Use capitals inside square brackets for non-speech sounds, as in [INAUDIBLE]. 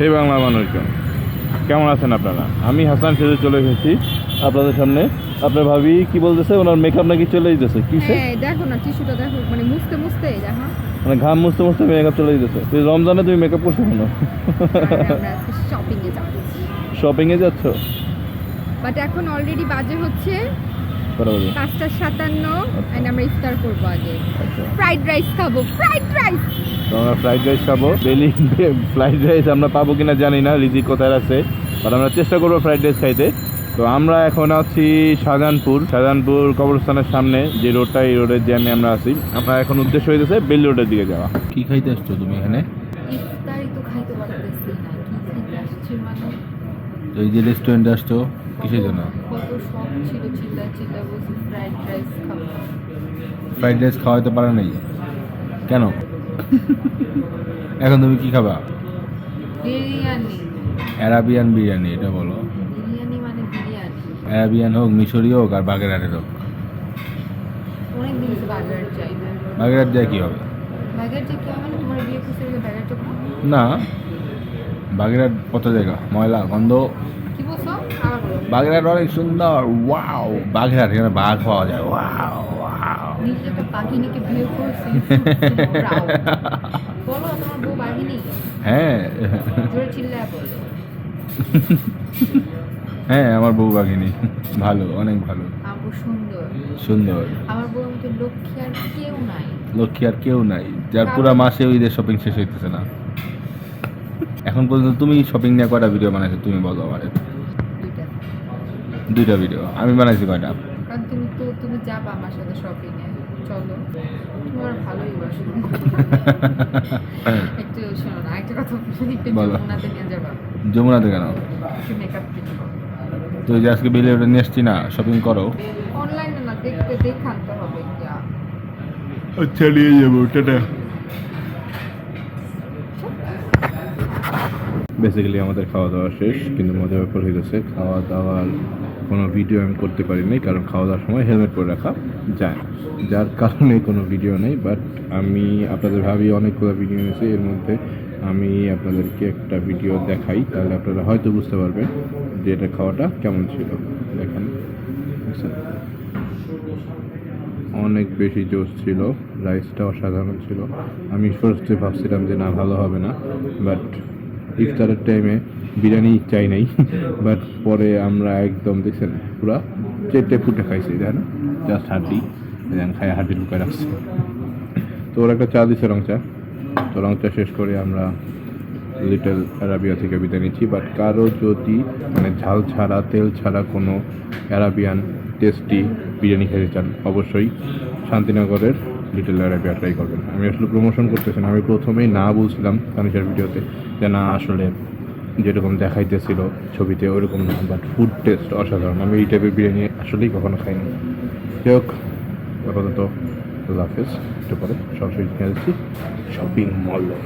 সেই বাংলা মানুষজন কেমন আছেন আপনারা? আমি হাসান সেজে চলে এসেছি আপনাদের সামনে। আপনার ভাবি কি বলতেছে? ওনার মেকআপ নাকি চলে যেতেছে কিসে হ্যাঁ দেখো না টিস্যুটা দেখো মানে মুছতে মুছতে দেখো। মানে ঘাম মুছতে মুছতে মেকআপ চলে যেতেছে তুই রমজানে তুমি মেকআপ করছ কেন? শপিং এ যাচ্ছ। বাট এখন অলরেডি বাজে হচ্ছে কটা বাজে? পাঁচটা সাতান্ন এন্ড আমরা ইফতার করব আগে। আচ্ছা। ফ্রাইড রাইস খাব ফ্রাইড রাইস! তো আমরা ফ্রাইড রাইস খাব। বেলি [LAUGHS] ফ্রাইড রাইস আমরা পাবো কিনা জানি না রিজি কোথায় আছে। আর আমরা চেষ্টা করব ফ্রাইড রাইস খাইতে। তো আমরা এখন আছি শাহজাহানপুর। শাহজাহানপুর কবরস্থানের সামনে যে রোডটা এই রোডের জ্যামে আমরা আছি। আমরা এখন উদ্দেশ্য হইতেছে বেলি রোডের দিকে যাওয়া। কি খাইতে আসছো তুমি এখানে? তো আসছে মানে? তো এই যে রেস্টুরেন্টে আসছো। কিসের জন্য কত শখ ছিল চিল্লা চিল্লা বলছি ফ্রাইড রাইস খাব ফ্রাইড রাইস খাওয়াইতে পারে নাই? কেন? এখন তুমি কি খাবা? বিরিয়ানি। অ্যারাবিয়ান বিরিয়ানি এটা বলো। বিরিয়ানি মানে বিরিয়ানি। অ্যারাবিয়ান হোক মিশরি হোক আর বাগেরহাটের হোক। অনেক দিন চাই বাগেরহাট যায় কী হবে? বার্গার কি হবে না তোমার বিয়ে খুশি হলে না। বাগেরহাট কত জায়গা? ময়লা গন্ধ বলো অনেক সুন্দর ওয়াও বাগেরহাট এখানে বাঘ পাওয়া যায় ওয়াও ওয়াও হ্যাঁ। হ্যাঁ আমার বউ বাঘিনী। ভালো অনেক ভালো। সুন্দর। লক্ষ্মী আর কেউ নাই। যার পুরো মাসে ওই শপিং শেষ হইতেছে না। এখন পর্যন্ত তুমি শপিং নিয়ে কয়টা ভিডিও বানাইছো তুমি বলো আমার। দুইটা ভিডিও আমি বানাইছি কয়টা? কারণ তুমি তো তুমি যাবা আমার সাথে শপিং এ। চলো। তোমার ভালোই বাসো একটু শোনো না একটা কথা বলি, একটু যমুনাতে নিয়ে যাবা। যমুনাতে কেন? একটু মেকআপ তো যে আজকে বিলে ওটা নিয়ে এসছি না শপিং করো। অনলাইনে না দেখতে হবে আচ্ছা নিয়ে যাব টাটা। বেসিক্যালি আমাদের খাওয়া দাওয়া শেষ কিন্তু মজার ব্যাপার হয়ে গেছে খাওয়া দাওয়ার কোনো ভিডিও আমি করতে পারিনি, কারণ খাওয়া দাওয়ার সময় হেলমেট পরে রাখা যায়। যার কারণে কোনো ভিডিও নেই বাট আমি আপনাদের ভাবি অনেকগুলো ভিডিও নিয়েছি এর মধ্যে আমি আপনাদেরকে একটা ভিডিও দেখাই, তাহলে আপনারা হয়তো বুঝতে পারবেন যে এটা খাওয়াটা কেমন ছিল। দেখেন অনেক বেশি জোশ ছিল রাইসটা অসাধারণ ছিল। আমি ফার্স্টে ভাবছিলাম যে না, ভালো হবে না বাট ইফতারের টাইমে বিরিয়ানি চাই নাই বাট পরে আমরা একদম দেখছেন, পুরা চেটে ফুটে খাইছি তাই না জাস্ট হাড্ডি দেন খাই হাড্ডি লুকায় রাখছি। তো ওরা একটা চা দিছে রং চা তো রং চা শেষ করে আমরা লিটল অ্যারাবিয়া থেকে বিদায় নিচ্ছি বাট কারও যদি মানে ঝাল ছাড়া, তেল ছাড়া কোনো অ্যারাবিয়ান টেস্টি বিরিয়ানি খেতে চান, অবশ্যই শান্তিনগরের লিটল অ্যারাবিয়া ট্রাই করবেন। আমি আসলে প্রমোশন করতেছি না, আমি প্রথমেই না বলছিলাম তানিশার ভিডিওতে যে না, আসলে যেরকম দেখাইতেছিল ছবিতে, ওরকম না বাট ফুড টেস্ট অসাধারণ। আমি এই টাইপের বিরিয়ানি আসলেই কখনো খাইনি। যাই হোক, আপাতত আল্লাহ হাফেজ, একটু পরে সরাসরি নিয়ে যাচ্ছি শপিং মলে